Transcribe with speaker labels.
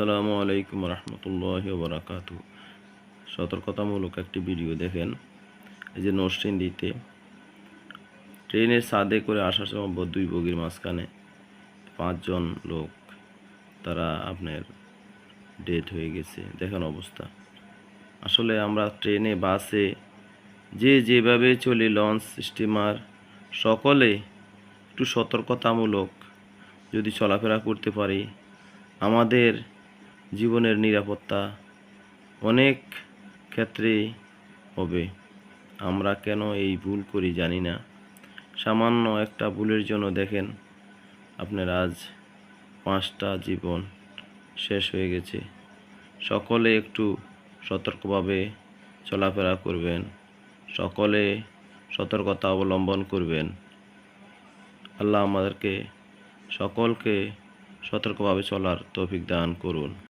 Speaker 1: আসসালামু আলাইকুম রহমতুল্লাহ বরাকাত। সতর্কতামূলক একটি ভিডিও দেখেন। এই যে নরসিংদীতে ট্রেনের ছাদে করে আসার সময় দুই বগির মাঝখানে। পাঁচজন লোক, তারা আপনার ডেথ হয়ে গেছে। দেখেন অবস্থা। আসলে আমরা ট্রেনে, বাসে যে যেভাবে চলি, লঞ্চ, স্টিমার, সকলে একটু সতর্কতামূলক যদি চলাফেরা করতে পারি, আমাদের জীবনের নিরাপত্তা অনেক ক্ষেত্রেই হবে। আমরা কেন এই ভুল করি জানি না। সামান্য একটা ভুলের জন্য দেখেন, আপনার আজ পাঁচটা জীবন শেষ হয়ে গেছে। সকলে একটু সতর্কভাবে চলাফেরা করবেন। সকলে সতর্কতা অবলম্বন করবেন। আল্লাহ আমাদেরকে সকলকে সতর্কভাবে চলার তৌফিক দান করুন।